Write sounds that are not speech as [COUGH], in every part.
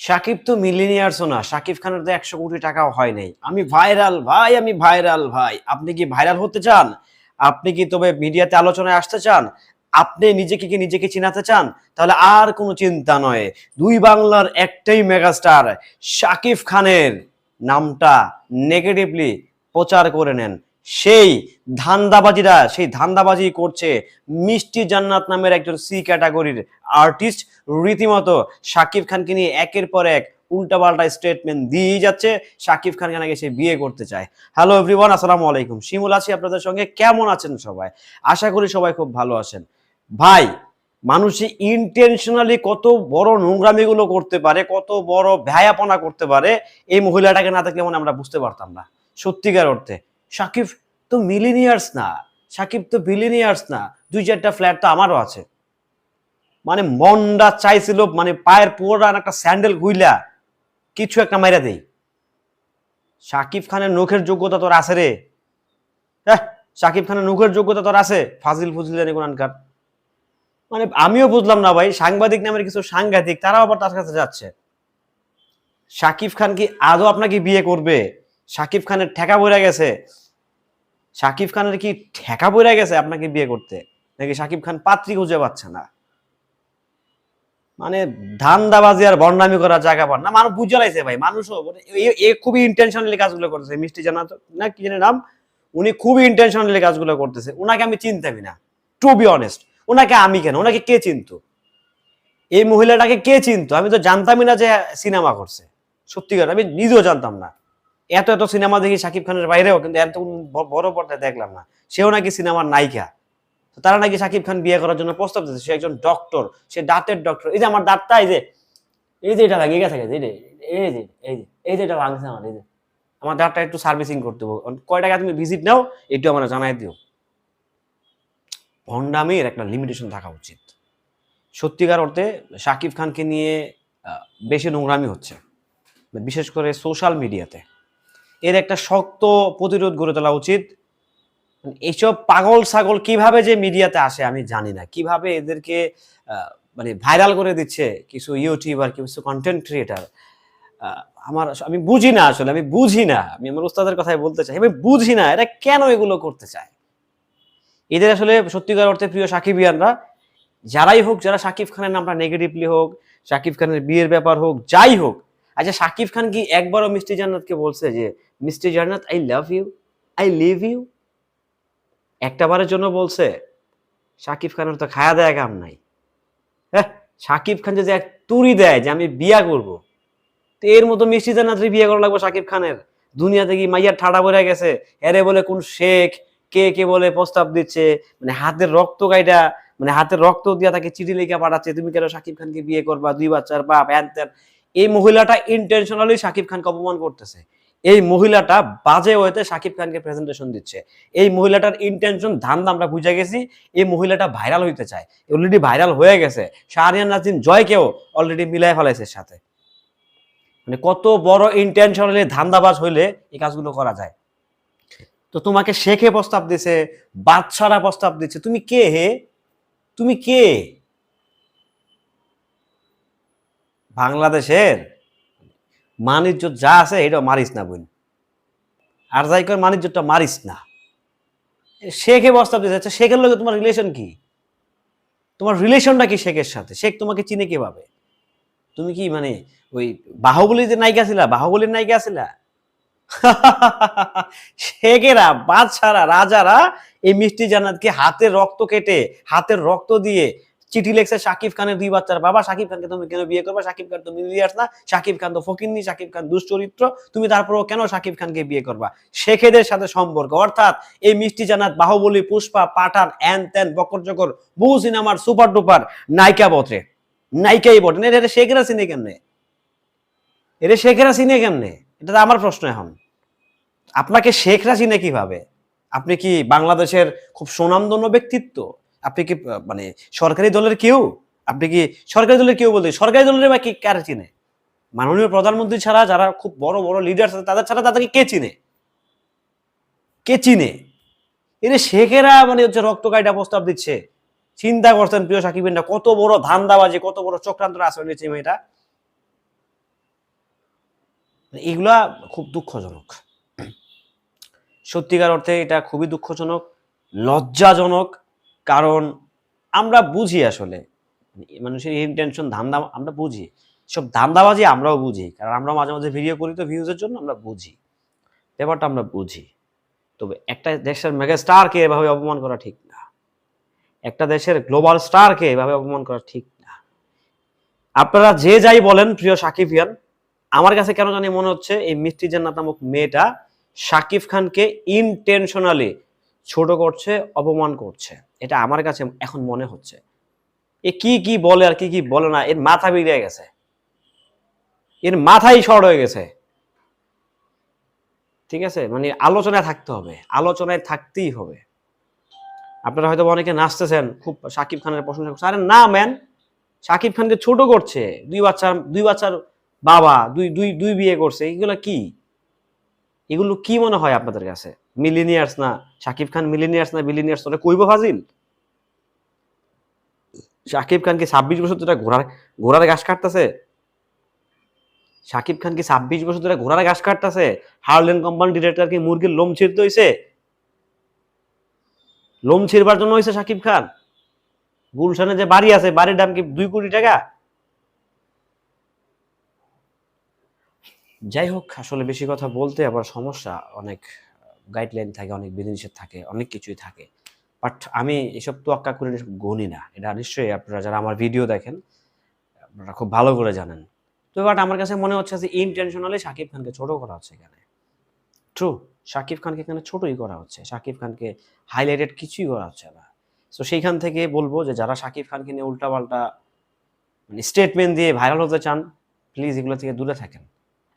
সাকিব তো মিলিনিয়ার্সও না। সাকিব খানের তো একশো কোটি টাকাও হয় নাই। আমি ভাইরাল ভাই, আমি ভাইরাল ভাই। আপনি কি ভাইরাল হতে চান? আপনি কি তবে মিডিয়াতে আলোচনায় আসতে চান? আপনি নিজেকে কি নিজেকে চিনাতে চান? তাহলে আর কোনো চিন্তা নয়। দুই বাংলার একটাই মেগাস্টার সাকিব খানের নামটা নেগেটিভলি প্রচার করে নেন। সেই ধান্দাবাজিরা, সেই ধান্দাবাজি করছে মিষ্টি জান্নাত নামের একজন সি ক্যাটাগরির আর্টিস্ট রীতিমতো শাকিব খানকে নিয়ে একের পর এক উল্টাপাল্টা স্টেটমেন্ট দিয়েই যাচ্ছে। শাকিব খানকে নাকি সে বিয়ে করতে চায়। হ্যালো এভরিওয়ান আসসালামু আলাইকুম। শিমুল, আছি আপনাদের সঙ্গে। কেমন আছেন সবাই? আশা করি সবাই খুব ভালো আছেন। ভাই, মানুষ ইন্টেনশনালি কত বড় নোংরামিগুলো করতে পারে, কত বড় ভ্যায়াপনা করতে পারে, এই মহিলাটাকে না থাকলে মনে আমরা বুঝতে পারতাম না। সত্যিকার অর্থে। সাকিব তো মিলিনিয়ার্স না, সাকিব তো বিলিনিয়ার্স না, দুই চারটা ফ্ল্যাট তো আমারও আছে। মানে মনটা চাইছিল মানে পায়ের পুরোটা একটা স্যান্ডেল গুইলা কিছু একটা মাইরা দেই। সাকিব খানের নখের যোগ্যতা তোর আছে রে। হ্যাঁ সাকিব খানের নখের যোগ্যতা তোর আছে, ফাজিল ফুজিল জানি কোরআনকার মানে আমিও বুঝলাম না ভাই, সাংবাদিক নামের কিছু সাংঘাতিক, তারাও আবার তার কাছে যাচ্ছে। সাকিব খান কি আদৌ আপনাকে বিয়ে করবে? সাকিব খানের ঠেকা বইরা গেছে সাকিব খানের কি ঠেকা বইরা গেছে আপনাকে বিয়ে করতে? নাকি সাকিব খান পাত্রী খুঁজে পাচ্ছে না? মানে ধান্দাবাজি আর বন্ডামি করার জায়গা পান না। মানুষ বুঝে লাইছে ভাই, মানুষও মানে এ খুবই ইন্টেনশনালি কাজগুলো করতেছে। মিষ্টি জানা তো না, কি জানি নাম? উনি খুবই ইন্টেনশনালি কাজগুলো করতেছে। ওনাকে আমি চিনতামই না টু বি অনেস্ট ওনাকে আমি কেন? ওনাকে কে চিনতো? এই মহিলাটাকে কে চিনতো? আমি তো জানতামই না যে সিনেমা করছে। সত্যিকার আমি নিজেও জানতাম না। এত এত সিনেমা দেখি শাকিব খানের বাইরেও, কিন্তু এত বড় পর্দায় দেখলাম না। সেও নাকি সিনেমার নায়িকা। তারা নাকি শাকিব খান বিয়ে করার জন্য প্রস্তাব দিচ্ছে সে একজন ডক্টর সে দাঁতের ডক্টর এই যে আমার দাঁতটা এই যে এই যে এটা ভেঙে গেছে এই যে এই যে এই যে এই যে এটা ভাঙছে আমার, এই যে। আমার দাঁতটা একটু সার্ভিসিং করতে হবে। কয় টাকা তুমি ভিজিট নাও, একটু আমার জানাই দিও। ভণ্ডামির একটা লিমিটেশন থাকা উচিত। সত্যিকার অর্থে শাকিব খানকে নিয়ে বেশি নোংরামি হচ্ছে। বিশেষ করে সোশ্যাল মিডিয়াতে এর একটা শক্ত প্রতিরোধ গড়ে তোলা উচিত। মানে এইসব পাগল ছাগল কীভাবে যে মিডিয়াতে আসে আমি জানি না। কীভাবে এদেরকে মানে ভাইরাল করে দিচ্ছে কিছু ইউটিউবার, কিছু কন্টেন্ট ক্রিয়েটার আমার আমি বুঝি না আসলে, আমি বুঝি না। আমি আমার উস্তাদের কথাই বলতে চাই। আমি বুঝি না এরা কেন এগুলো করতে চায়। এদের আসলে সত্যিকার অর্থে প্রিয় সাকিবিয়ানরা, যারাই হোক, যারা সাকিব খানের নামটা নেগেটিভলি হোক সাকিব খানের বিয়ের ব্যাপার হোক, যাই হোক আচ্ছা সাকিব খান কি একবারও মিষ্টি জান্নাতকে বলছে যে, Mishti Jannat I love you I leave you একটা বারের জন্য বলছে, সাকিব খানের তো খায়া দেয়া কাম নাই। হ্যাঁ সাকিব খান যদি এক তুড়ি দেয় যে, আমি বিয়া করব তো এর মতো মিষ্টি জান্নাতের বিয়ে করা লাগবে সাকিব খানের? দুনিয়াতে কি মাইয়ার ঠাডা পড়ে গেছে? এরে বলে কোন শেখ, কে কে বলে প্রস্তাব দিচ্ছে? মানে হাতের রক্ত গাইটা মানে হাতের রক্ত দিয়া তাকে চিঠি লিখে পাঠাচ্ছে, তুমি কেন সাকিব খানকে বিয়ে করবা? দুই বাচ্চার বাপ, হ্যান এই মহিলাটা ইন্টেনশনালি সাকিব খানকে অপমান করতেছে। এই মহিলাটা বাজে ওয়েতে সাকিব খানকে প্রেজেন্টেশন দিচ্ছে। এই মহিলাটার ইন্টেনশন ধান্দা আমরা বুঝে গেছি, এই মহিলাটা ভাইরাল হইতে চায়। অলরেডি ভাইরাল হয়ে গেছে। শাহরিয়ান নাজিম জয়কেও অলরেডি মিলাই ফেলাইছে সাথে। মানে কত বড় ইন্টেনশনালি ধান্দাবাজ হইলে এই কাজগুলো করা যায়। তো তোমাকে শেখে প্রস্তাব দিছে, বাদশারা প্রস্তাব দিচ্ছে। তুমি কে হে? তুমি কে? বাংলাদেশের মানিজ্য যা আছে এটা মারিস না বোন। আর যাই কর, মানিজ্যটা মারিস না। শেখে প্রস্তাব দিতে আচ্ছা শেখের লগে তোমার রিলেশন কি? তোমার রিলেশনটা কি শেখের সাথে? শেখ তোমাকে চিনে কীভাবে? তুমি কি মানে ওই বাহুবলীতে নায়িকা ছিলা, বাহুবলীর নায়িকা ছিলা? [LAUGHS] শেখেরা, বাদশারা, রাজারা এই মিষ্টি জান্নাতকে হাতের রক্ত কেটে, হাতের রক্ত দিয়ে চিঠি লেখছে, সাকিব খানের দুই বাচ্চার বাবা, সাকিব খানকে তুমি কেন বিয়ে করবা? সাকিব খান তো মিলিয়ার্স না, সাকিব খান তো ফকিন্নি সাকিব খান দুশ্চরিত্র। তুমি তারপরও কেন সাকিব খানকে বিয়ে করবা? শেখেদের সাথে সম্পর্ক। অর্থাৎ এই মিষ্টি জানাত বাহুবলী, পুষ্পা, পাঠান এন তেন বকর জকর বহু সিনেমার সুপার ডুপার, নায়িকা বটে নায়িকাই বটে না, এটা শেখেরা চিনে কেমনে? এটা শেখেরা চিনে কেমনে? এটা আমার প্রশ্ন এখন। আপনাকে শেখরা চিনে কীভাবে? আপনি কি বাংলাদেশের খুব সুনামধন্য ব্যক্তিত্ব? আপনি কি মানে সরকারি দলের কেউ? আপনি কি সরকারি দলের কেউ বলতে, সরকারি দলের বা কি, কারে চিনে? মাননীয় প্রধানমন্ত্রী ছাড়া যারা খুব বড় বড় লিডার আছে, তাদের ছাড়া তাদেরকে কে চিনে? কে চিনে? এর শেখেরা মানে হচ্ছে রক্ত কাইটা প্রস্তাব দিচ্ছে। চিন্তা করছেন প্রিয় সাকিবিনরা কত বড় ধান্দাবাজি, কত বড় চক্রান্ত আশ্রয় নিয়েছে মেয়েটা। এগুলা খুব দুঃখজনক। সত্যিকার অর্থে এটা খুবই দুঃখজনক, লজ্জাজনক কারণ আমরা বুঝি আসলে, মানুষের ইন্টেনশন ধান্দা, আমরা বুঝি। সব ধান্দাবাজি আমরাও বুঝি, কারণ আমরা মাঝে মাঝে ভিডিও করি তো ভিউজের জন্য আমরা বুঝি। ব্যাপারটা আমরা বুঝি। তবে একটা দেশের মেগা স্টারকে এভাবে অপমান করা ঠিক না। একটা দেশের গ্লোবাল স্টারকে এভাবে অপমান করা ঠিক না। আপনারা যে যাই বলেন, প্রিয় সাকিবিয়ান আমার কাছে কেন জানি মনে হচ্ছে এই মিষ্টি জান্নাত নামক মেয়েটা শাকিব খানকে ইনটেনশনালি ছোট করছে, অপমান করছে। এটা আমার কাছে এখন মনে হচ্ছে। এ কি কি বলে আর কি কি বলে না, এর মাথা বিগড়ে গেছে। এর মাথাই শর্ট হয়ে গেছে। ঠিক আছে? মানে আলোচনায় থাকতে হবে, আলোচনায় থাকতেই হবে। আপনারা হয়তো অনেকে নাচতেছেন, খুব শাকিব খানের প্রশংসা করছে। আরে না ম্যান শাকিব খানকে ছোট করছে, দুই বাচ্চা, দুই বাচ্চার বাবা, দুই দুই দুই বিয়ে করছে, এগুলো কি? এগুলো কি মনে হয় আপনাদের কাছে? মিলিনিয়ার্স না, শাকিব খান মিলিনিয়ার্স না বিলিনিয়ার্স তোরা কইব ফাজিল? শাকিব খান কি ছাব্বিশ বছর ধরে ঘোড়ার ঘোড়ার ঘাস কাটতেছে? শাকিব খান কি ছাব্বিশ বছর ধরে ঘোড়ার ঘাস কাটতেছে? হার্লেন কোম্পানি ডিরেক্টর কি মুরগির লোম ছিঁড়তে হয়েছে লোম ছিঁড়বার জন্য হয়েছে শাকিব খান। গুলশানে যে বাড়ি আছে, বাড়ির দাম কি দুই কোটি টাকা? যাই হোক, আসলে বেশি কথা বলতে আবার সমস্যা অনেক। গাইডলাইন থাকে, অনেক বিধিনিষেধ থাকে, অনেক কিছুই থাকে। বাট আমি এসব তোয়াক্কা করে গণি না। এটা নিশ্চয়ই আপনারা যারা আমার ভিডিও দেখেন, আপনারা খুব ভালো করে জানেন। তো বাট আমার কাছে মনে হচ্ছে যে ইনটেনশনালি শাকিব খানকে ছোট করা হচ্ছে এখানে। ট্রু শাকিব খানকে এখানে ছোটই করা হচ্ছে। শাকিব খানকে হাইলাইটেড কিছুই করা হচ্ছে না। তো সেইখান থেকে বলব যে যারা শাকিব খানকে নিয়ে উল্টাপাল্টা মানে স্টেটমেন্ট দিয়ে ভাইরাল হতে চান প্লিজ এগুলো থেকে দূরে থাকেন।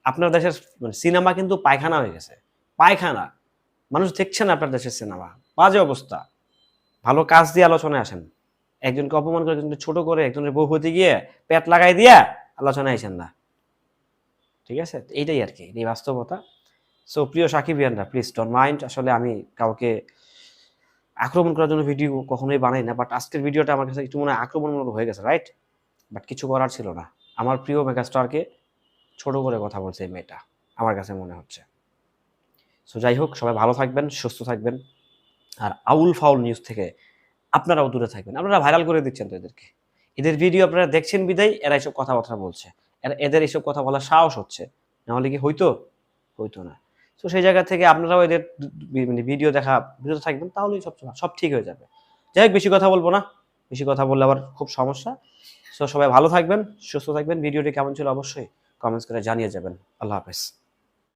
আপনার দেশের মানে সিনেমা কিন্তু পায়খানা হয়ে গেছে। পায়খানা। মানুষ দেখছে না আপনার দেশের সিনেমা। বাজে অবস্থা। ভালো কাজ দিয়ে আলোচনায় আসেন। একজনকে অপমান করে, একজনকে ছোট করে, একজনের বউ হতে গিয়ে পেট লাগাই দিয়ে আলোচনায় আসেন না। ঠিক আছে? এইটাই আর কি, এই বাস্তবতা। সো প্রিয় সাকিবিয়ানরা প্লিজ ডোন্ট মাইন্ড আসলে আমি কাউকে আক্রমণ করার জন্য ভিডিও কখনোই বানাই না বাট আজকের ভিডিওটা আমার কাছে একটু মনে হয় আক্রমণমূলক হয়ে গেছে রাইট বাট কিছু করার ছিল না। আমার প্রিয় মেগাস্টারকে ছোট করে কথা বলছে এই মেয়েটা, আমার কাছে মনে হচ্ছে। সো যাই হোক সবাই ভালো থাকবেন, সুস্থ থাকবেন। আর আউল ফাউল নিউজ থেকে আপনারাও দূরে থাকবেন। আপনারা ভাইরাল করে দিচ্ছেন তো এদেরকে। এদের ভিডিও আপনারা দেখছেন বিদায়, এরা এইসব কথাবার্তা বলছে। এরা এদের এইসব কথা বলার সাহস হচ্ছে। নাহলে কি হইতো? হইতো না। তো সেই জায়গা থেকে আপনারাও এদের মানে ভিডিও দেখা বিরত থাকবেন, তাহলেই সব সব ঠিক হয়ে যাবে। যাই হোক, বেশি কথা বলব না। বেশি কথা বললে আবার খুব সমস্যা। সো সবাই ভালো থাকবেন, সুস্থ থাকবেন। ভিডিওটি কেমন ছিল? অবশ্যই কমেন্টস করে জানিয়ে যাবেন। আল্লাহ হাফেজ।